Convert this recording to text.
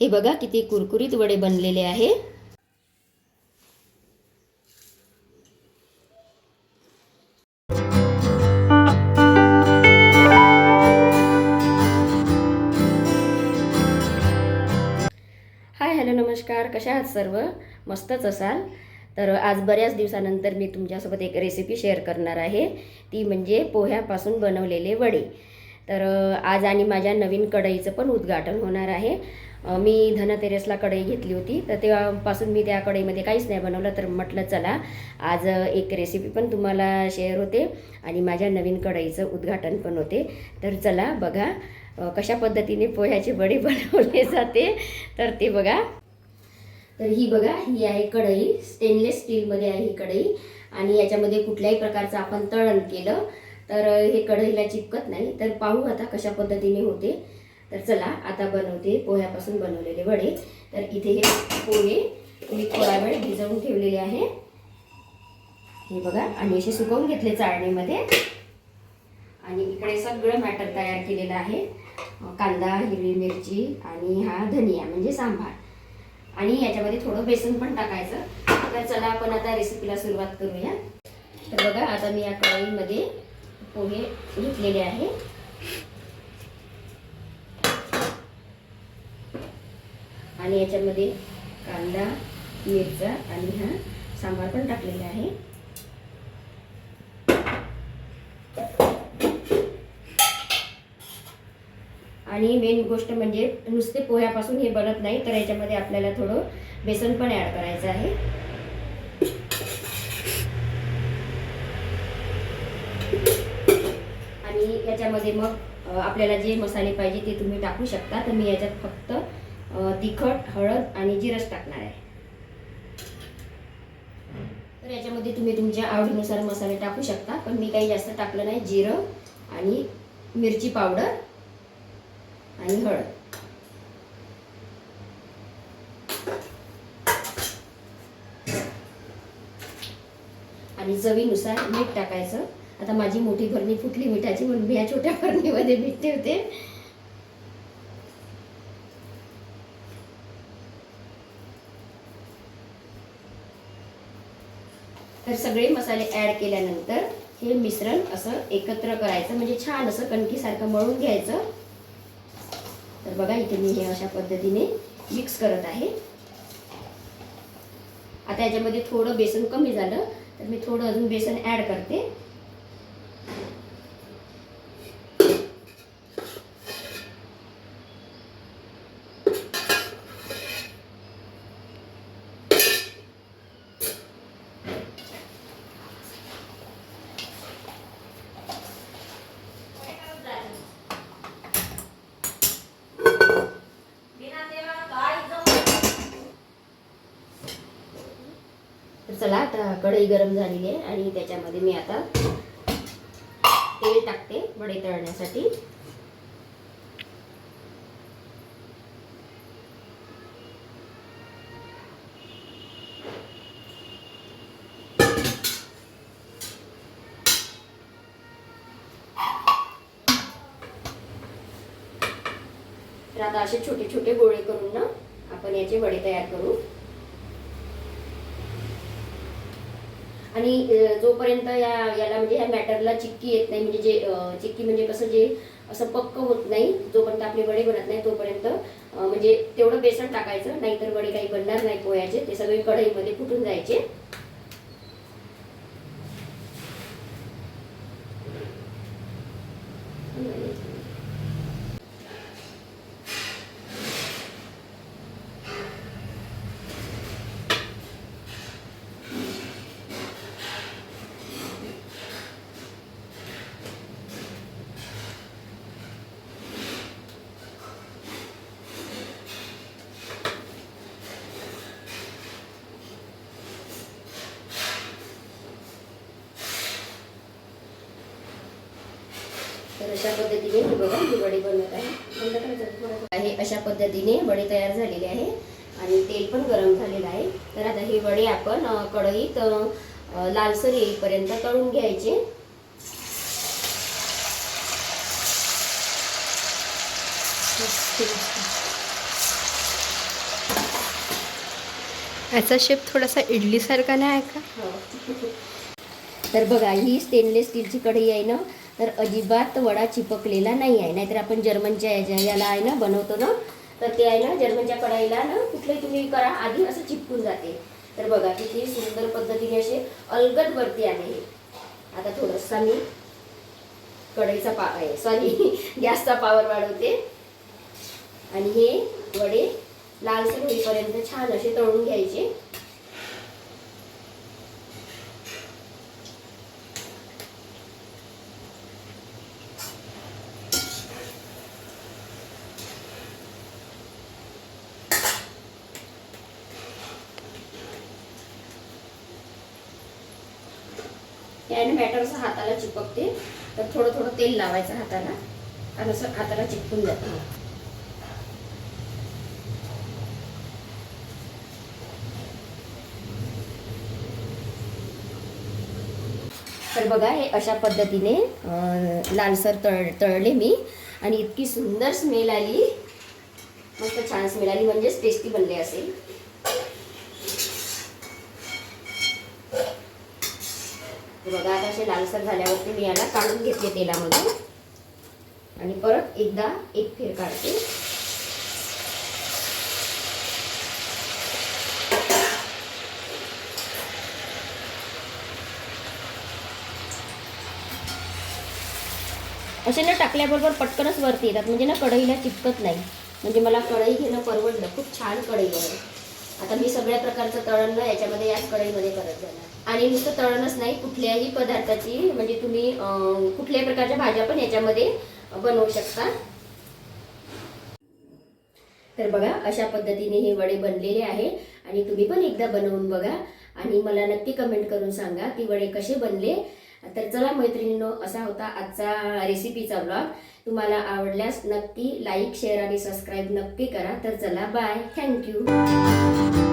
हे बघा किती कुरकुरीत वडे बनलेले आहे. हाय हॅलो नमस्कार. कशा आहात सर्व? मस्तच असाल? तर आज बऱ्याच दिवसानंतर मी तुमच्यासोबत एक रेसिपी शेअर करणार आहे. ती म्हणजे पोह्यापासून बनवलेले वडे. तर आज आणि माझ्या नवीन कढईचं पण उद्घाटन होणार आहे. मी धनतेरसला कढई घेतली होती. तर तेव्हापासून मी त्या कढईमध्ये काहीच नाही बनवलं. तर म्हटलं चला आज एक रेसिपी पण तुम्हाला शेअर होते आणि माझ्या नवीन कढईचं उद्घाटन पण होते. तर चला बघा कशा पद्धतीने पोह्याचे वडे बनवले जाते. तर ते बघा. तर ही बघा ही आहे कढई. स्टेनलेस स्टीलमध्ये आहे ही कढई. आणि याच्यामध्ये कुठल्याही प्रकारचं आपण तळण केलं. तर हे कढईला चिपकत नाही. तर पाहू आता कशा पद्धतीने होते. तर चला आता बनवते पोह्यापासून बनवलेले वडे. तर इथे हे पोहे मी थोडा वेळ भिजवून ठेवलेले आहे. हे बघा आणि असे सुकवून घेतले चाळणीमध्ये. आणि इकडे सगळं मॅटर तयार केलेलं आहे. कांदा हिरवी मिरची आणि हा धनिया म्हणजे सांभार आणि याच्यामध्ये थोडं बेसन पण टाकायचं. तर चला आपण आता रेसिपीला सुरुवात करूया. तर बघा आता मी या कढईमध्ये पोहे घेतलेले आहे. आणि याच्यामध्ये कांदा मिरचा आणि हा सांबार पण टाकलेला आहे. आणि मेन गोष्ट म्हणजे नुसते पोह्यापासून हे बनत नाही तर याच्यामध्ये आपल्याला थोडं बेसन पण ॲड करायचं आहे. आणि याच्यामध्ये मग आपल्याला जे मसाले पाहिजे ते तुम्ही टाकू शकता तर मी याच्यात फक्त तिखट हळद आणि जिरस टाकणार आहे. तर याच्यामध्ये तुम्ही तुमच्या आवडीनुसार मसाले टाकू शकता पण मी काही जास्त टाकलं नाही. जिरं आणि मिरची पावडर आणि हळद. आणि चवीनुसार मीठ टाकायचं. आता माझी मोठी भरणी फुटली मिठाची म्हणून मी या छोट्या भरणीमध्ये मीठ ठेवते. तर सगळे मसाले ॲड केल्यानंतर हे मिश्रण असं एकत्र करायचं. म्हणजे छान असं कणकीसारखं मळून घ्यायचं. तर बघा इथे मी हे अशा पद्धतीने मिक्स करत आहे. आता याच्यामध्ये थोडं बेसन कमी झालं तर मी थोडं अजून बेसन ॲड करते तर चला आता कढई गरम झालेली आहे आणि त्याच्यामध्ये मी आता तेल टाकते वडे तळण्यासाठी. तर आता असे छोटे छोटे गोळे करून ना आपण याचे वडे तयार करू. आणि जोपर्यंत या याला म्हणजे ह्या मॅटरला चिक्की येत नाही म्हणजे जे चिक्की म्हणजे कसं जे असं पक्क होत नाही जोपर्यंत आपले वडे बनत नाही तोपर्यंत म्हणजे तेवढं बेसन टाकायचं नाहीतर वडे काही बनणार नाही पोह्याचे ते सगळे कढईमध्ये फुटून जायचे. तर अशा पद्धतीने हे बघा मी वडे बनवत आहे. आहे अशा पद्धतीने वडे तयार झालेले आहे आणि तेल पण गरम झालेलं आहे. तर आता हे वडे आपण कढईत लालसर येईपर्यंत तळून घ्यायचे. याचा शेप थोडासा इडलीसारखा नाही आहे का? तर बघा ही स्टेनलेस स्टीलची कढई आहे ना. तर अजिबात वडा चिपकलेला नाही आहे. नाहीतर आपण जर्मनच्या याच्या याला आहे ना बनवतो ना तर ते आहे ना जर्मनच्या कढाईला ना कुठलंही तुम्ही करा आधी असं चिपकून जाते. तर बघा किती सुंदर पद्धतीने असे अलगद वरती आहे. आता थोडंसा मी कढईचा पा आहे सॉरी गॅसचा पावर वाढवते. आणि हे वडे लालसर होईपर्यंत छान असे तळून घ्यायचे. याने बॅटर असं हाताला चिपकते. तर थोडं थोडं तेल लावायचं हाताला. आणि असं हाताला चिपकून जाते तर बघा हे अशा पद्धतीने लालसर तळ तळले मी. आणि इतकी सुंदर स्मेल आली. मस्त छान स्मेल आली. म्हणजेच टेस्टी बनले असेल. बघा आता असे लालसर झाल्यावरती मी याला काढून घेतले तेलामध्ये. आणि परत एकदा एक फेर काढते. असे ना टाकल्याबरोबर पटकनच वरती येतात म्हणजे ना कढईला चिपकत नाही. म्हणजे मला कढई घेणं परवडलं खूप छान कढई आहे. आता मी सगळ्या प्रकारचं तळण याच्यामध्ये याच कढईमध्ये करत जाणार. आणि नुसतं तळणच नाही कुठल्याही पदार्थाची म्हणजे तुम्ही कुठल्याही प्रकारच्या भाज्या पण याच्यामध्ये बनवू शकता. तर बघा अशा पद्धतीने हे वडे बनलेले आहे. आणि तुम्ही पण एकदा बनवून बघा. आणि मला नक्की कमेंट करून सांगा की वडे कसे बनले. तर चला मैत्रिणींनो असा होता आजचा रेसिपीचा ब्लॉग तुम्हाला आवडल्यास नक्की लाईक शेअर आणि सबस्क्राईब नक्की करा. तर चला बाय थँक्यू